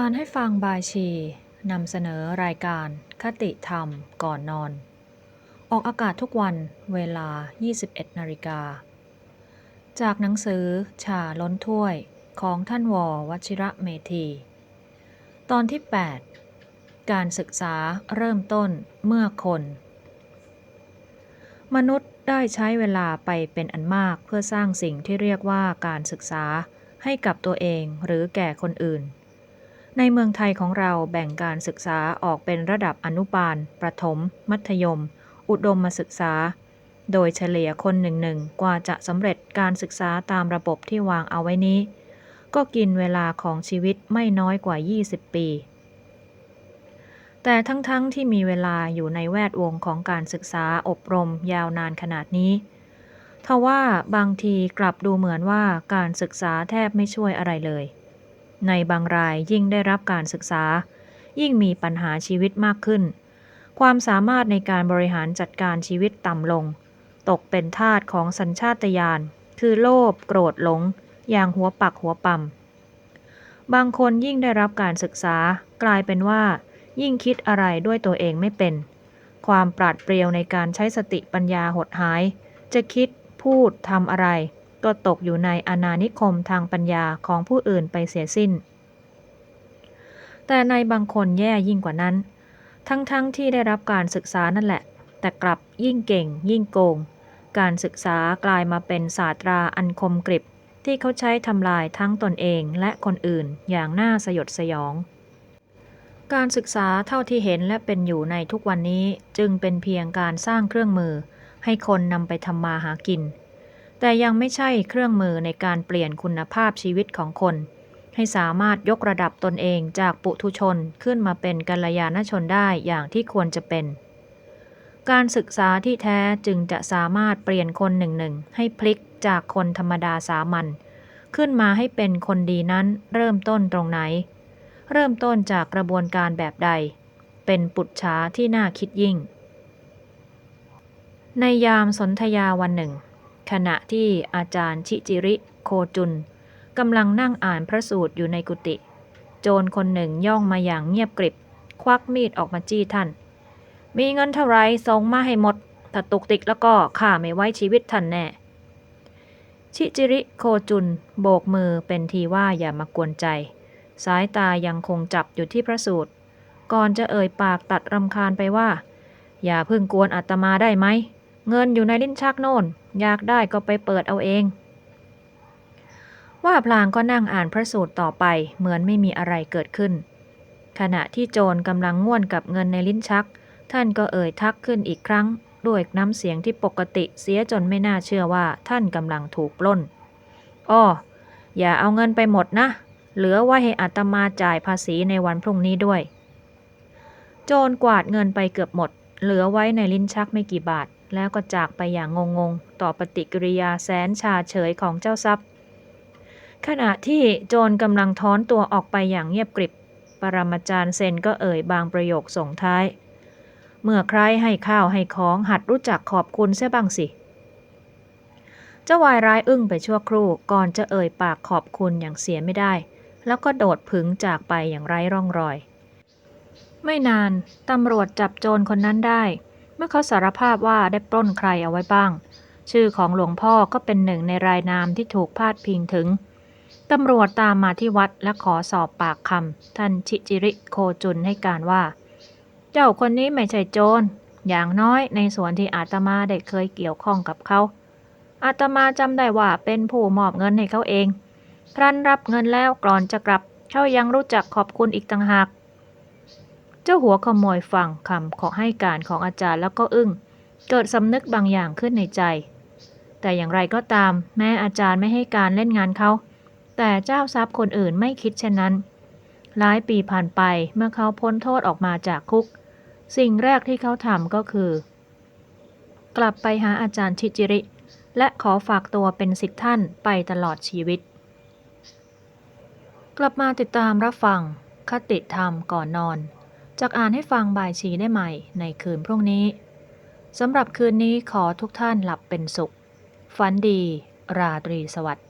อ่านให้ฟังบายชีนำเสนอรายการคติธรรมก่อนนอน ออกอากาศทุกวันเวลา 21นาฬิกา จากหนังสือชาล้นถ้วยของท่านวอวชิระเมธี ตอนที่ 8 การศึกษาเริ่มต้นเมื่อคน มนุษย์ได้ใช้เวลาไปเป็นอันมากเพื่อสร้างสิ่งที่เรียกว่าการศึกษาให้กับตัวเองหรือแก่คนอื่น ในเมืองไทยของเราแบ่งการศึกษาออกเป็นระดับอนุบาล ประถม มัธยม อุดมศึกษา โดยเฉลี่ยคนหนึ่งหนึ่งกว่าจะสำเร็จการศึกษาตามระบบที่วางเอาไว้นี้ ก็กินเวลาของชีวิตไม่น้อยกว่า 20 ปี แต่ทั้งๆทที่มีเวลาอยู่ในแวดวงของการศึกษาอบรมยาวนานขนาดนี้ทว่าบางทีกลับดูเหมือนว่าการศึกษาแทบไม่ช่วยอะไรเลย ในบางรายยิ่งได้รับการศึกษา ยิ่งมีปัญหาชีวิตมากขึ้น ความสามารถในการบริหารจัดการชีวิตต่ำลง ตกเป็นทาสของสัญชาตญาณคือโลภโกรธหลง อย่างหัวปักหัวปั๊มบางคนยิ่งได้รับการศึกษากลายเป็นว่า ยิ่งคิดอะไรด้วยตัวเองไม่เป็น ความปราดเปรียวในการใช้สติปัญญาหดหาย จะคิดพูดทำอะไร ก็ตกอยู่ในอาณานิคมทางปัญญาของผู้อื่นไปเสียสิ้น แต่ในบางคนแย่ยิ่งกว่านั้น ทั้งๆทที่ได้รับการศึกษานั่นแหละ แต่กลับยิ่งเก่ง ยิ่งโกง การศึกษากลายมาเป็นศาสตราอันคมกริบที่เขาใช้ทำลายทั้งตนเองและคนอื่นอย่างน่าสยดสยอง การศึกษาเท่าที่เห็นและเป็นอยู่ในทุกวันนี้จึงเป็นเพียงการสร้างเครื่องมือ ให้คนนำไปทำมาหากิน แต่ยังไม่ใช่เครื่องมือในการเปลี่ยนคุณภาพชีวิตของคน ให้สามารถยกระดับตนเองจากปุถุชนขึ้นมาเป็นกัลยาณชนได้อย่างที่ควรจะเป็น การศึกษาที่แท้จึงจะสามารถเปลี่ยนคนหนึ่งหนึ่งให้พลิกจากคนธรรมดาสามัญขึ้นมาให้เป็นคนดีนั้นเริ่มต้นตรงไหน เริ่มต้นจากกระบวนการแบบใด เป็นปุจฉาที่น่าคิดยิ่ง ในยามสนธยาวันหนึ่ง ขณะที่อาจารย์ชิจิริโคจุนกำลังนั่งอ่านพระสูตรอยู่ในกุฏิโจรคนหนึ่งย่องมาอย่างเงียบกริบ ควักมีดออกมาจี้ท่าน มีเงินเท่าไรส่งมาให้หมด ถ้าตุกติกแล้วก็ข้าไม่ไว้ชีวิตท่านแน่ ชิจิริโคจุนโบกมือเป็นทีว่าอย่ามากวนใจ สายตายังคงจับอยู่ที่พระสูตร ก่อนจะเอ่ยปากตัดรำคาญไปว่า อย่าเพิ่งกวนอาตมาได้ไหม เงินอยู่ในลิ้นชักโน่น อยากได้ก็ไปเปิดเอาเอง ว่าพลางก็นั่งอ่านพระสูตรต่อไปเหมือนไม่มีอะไรเกิดขึ้น ขณะที่โจรกำลังง่วนกับเงินในลิ้นชัก ท่านก็เอ่ยทักขึ้นอีกครั้ง ด้วยน้ำเสียงที่ปกติเสียจนไม่น่าเชื่อว่าท่านกำลังถูกปล้น อ้อ อย่าเอาเงินไปหมดนะ เหลือไว้ให้อาตมาจ่ายภาษีในวันพรุ่งนี้ด้วย โจรกวาดเงินไปเกือบหมด เหลือไว้ในลิ้นชักไม่กี่บาท แล้วก็จากไปอย่างงงๆต่อปฏิกิริยาแสนชาเฉยของเจ้าทรัพย์ ขณะที่โจรกำลังถอนตัวออกไปอย่างเงียบกริบ ปรมาจารย์เซนก็เอ่ยบางประโยคส่งท้าย เมื่อใครให้ข้าวให้ของหัดรู้จักขอบคุณเสียบ้างสิเจ้าวายร้ายอึ้งไปชั่วครู่ก่อนจะเอ่ยปากขอบคุณอย่างเสียไม่ได้ แล้วก็โดดผึงจากไปอย่างไร้ร่องรอย ไม่นานตำรวจจับโจรคนนั้นได้ เมื่อเขาสารภาพว่าได้ปล้นใครเอาไว้บ้าง ชื่อของหลวงพ่อก็เป็นหนึ่งในรายนามที่ถูกพาดพิงถึงตำรวจตามมาที่วัดและขอสอบปากคำท่านชิจิริโคจุนให้การว่า เจ้าคนนี้ไม่ใช่โจร อย่างน้อยในส่วนที่อาตมาได้เคยเกี่ยวข้องกับเขา อาตมาจำได้ว่าเป็นผู้มอบเงินให้เขาเองครั้นรับเงินแล้วก่อนจะกลับเขายังรู้จักขอบคุณอีกต่างหาก เจ้าหัวขโมยฟังคำขอให้การของอาจารย์แล้วก็อึ้ง เกิดสำนึกบางอย่างขึ้นในใจ แต่อย่างไรก็ตาม แม้อาจารย์ไม่ให้การเล่นงานเขา แต่เจ้าทรัพย์คนอื่นไม่คิดเช่นนั้น หลายปีผ่านไปเมื่อเขาพ้นโทษออกมาจากคุก สิ่งแรกที่เขาทำก็คือ กลับไปหาอาจารย์ชิจิริ และขอฝากตัวเป็นสิทธิท่านไปตลอดชีวิต กลับมาติดตามรับฟังคติธรรมก่อนนอน จักอ่านให้ฟังบ่ายชีได้ใหม่ในคืนพรุ่งนี้ สำหรับคืนนี้ขอทุกท่านหลับเป็นสุข ฝันดี ราตรีสวัสดิ์